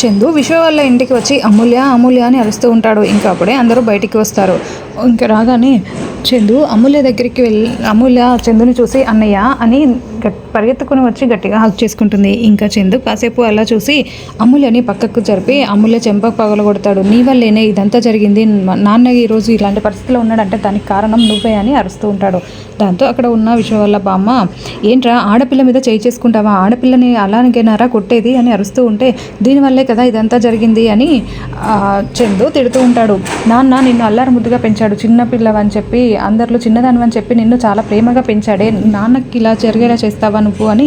చందు విశ్వ వాళ్ళ ఇంటికి వచ్చి అమూల్య అమూల్య అని అరుస్తూ ఉంటాడు. ఇంకా అప్పుడే అందరూ బయటికి వస్తారు. ఇంకా రాగానే చందు అమూల్య దగ్గరికి వెళ్ళి అమూల్య చందుని చూసి అన్నయ్య అని పరిగెత్తుకుని వచ్చి గట్టిగా హక్ చేసుకుంటుంది. ఇంకా చందు కాసేపు అలా చూసి అమూల్యని పక్కకు జరిపి అమూల్య చెంప పగలగొడతాడు. నీ వల్లేనే ఇదంతా జరిగింది. నాన్న ఈరోజు ఇలాంటి పరిస్థితిలో ఉన్నాడంటే దానికి కారణం నువ్వే అని అరుస్తూ ఉంటాడు. దాంతో అక్కడ ఉన్న విషయం వల్ల బామ్మ ఏంట్రా ఆడపిల్ల మీద చేయి చేసుకుంటావా? ఆడపిల్లని అలాగేనారా కొట్టేది? అని అరుస్తూ ఉంటే దీనివల్లే కదా ఇదంతా జరిగింది అని చందు తిడుతూ ఉంటాడు. నాన్న నిన్ను అల్లారు ముద్దుగా పెంచాడు. చిన్న పిల్లవని చెప్పి అందరిలో చిన్నదానివని చెప్పి నిన్ను చాలా ప్రేమగా పెంచాడే. నాన్నకి ఇలా జరిగేలా చేస్తావా నువ్వు అని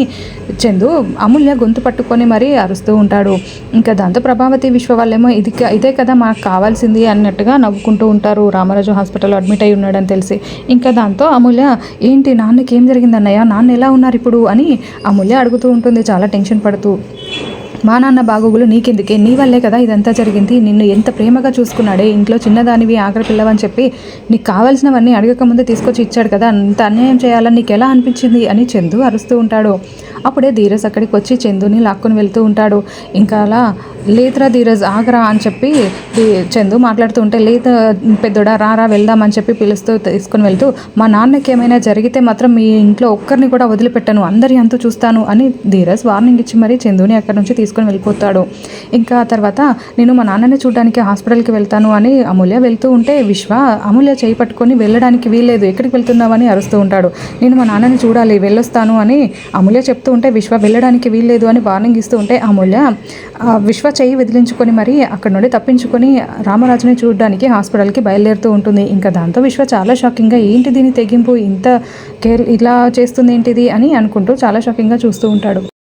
చందు అమూల్య గొంతు పట్టుకొని మరీ అరుస్తూ ఉంటాడు. ఇంకా దాంతో ప్రభావతి విశ్వ వాళ్ళేమో ఇది ఇదే కదా మాకు కావాల్సింది అన్నట్టుగా నవ్వుకుంటూ ఉంటారు. రామరాజు హాస్పిటల్లో అడ్మిట్ అయి ఉన్నాడని తెలిసి. ఇంకా దాంతో అమూల్య ఏంటి నాన్నకి ఏం జరిగింది అన్నయ్య నాన్న ఎలా ఉన్నారు ఇప్పుడు? అని అమూల్య అడుగుతూ ఉంటుంది. చాలా టెన్షన్ పడుతూ. మా నాన్న బాగోగులు నీకెందుకే? నీ వల్లే కదా ఇదంతా జరిగింది. నిన్ను ఎంత ప్రేమగా చూసుకున్నాడే? ఇంట్లో చిన్నదానివి ఆఖరి పిల్లవని చెప్పి నీకు కావాల్సినవన్నీ అడగకముందే తీసుకొచ్చి ఇచ్చాడు కదా? అంత అన్యాయం చేయాలని నీకు ఎలా అనిపించింది? అని చందు అరుస్తూ ఉంటాడు. అప్పుడే ధీరస్ అక్కడికి వచ్చి చందుని లాక్కొని వెళ్తూ ఉంటాడు. ఇంకా అలా లేతరా ధీరజ్ ఆగరా అని చెప్పి చందు మాట్లాడుతూ ఉంటే లేత పెద్దోడా రారా వెళ్దామని చెప్పి పిలుస్తూ తీసుకొని వెళ్తూ మా నాన్నకి ఏమైనా జరిగితే మాత్రం మీ ఇంట్లో ఒక్కరిని కూడా వదిలిపెట్టను అందరి అంతా చూస్తాను అని ధీరజ్ వార్నింగ్ ఇచ్చి మరీ చందుని అక్కడి నుంచి తీసుకొని వెళ్ళిపోతాడు. ఇంకా తర్వాత నేను మా నాన్నని చూడడానికి హాస్పిటల్కి వెళ్తాను అని అమూల్య వెళ్తూ ఉంటే విశ్వ అమూల్య చేయి పట్టుకొని వెళ్ళడానికి వీల్లేదు ఎక్కడికి వెళ్తున్నావని అరుస్తూ ఉంటాడు. నేను మా నాన్నని చూడాలి వెళ్ళొస్తాను అని అమూల్య చెప్తూ ఉంటే విశ్వ వెళ్ళడానికి వీల్లేదు అని వార్నింగ్ ఇస్తూ ఉంటే అమూల్య విశ్వ చేయి వదిలించుకొని మరి అక్కడ నుండి తప్పించుకొని రామరాజుని చూడడానికి హాస్పిటల్కి బయలుదేరుతూ ఉంటుంది. ఇంకా దాంతో విశ్వ చాలా షాకింగ్గా ఏంటి దీని తెగింపు? ఇంత కేర్ ఇలా చేస్తుంది ఏంటిది? అని అనుకుంటూ చాలా షాకింగ్గా చూస్తూ ఉంటాడు.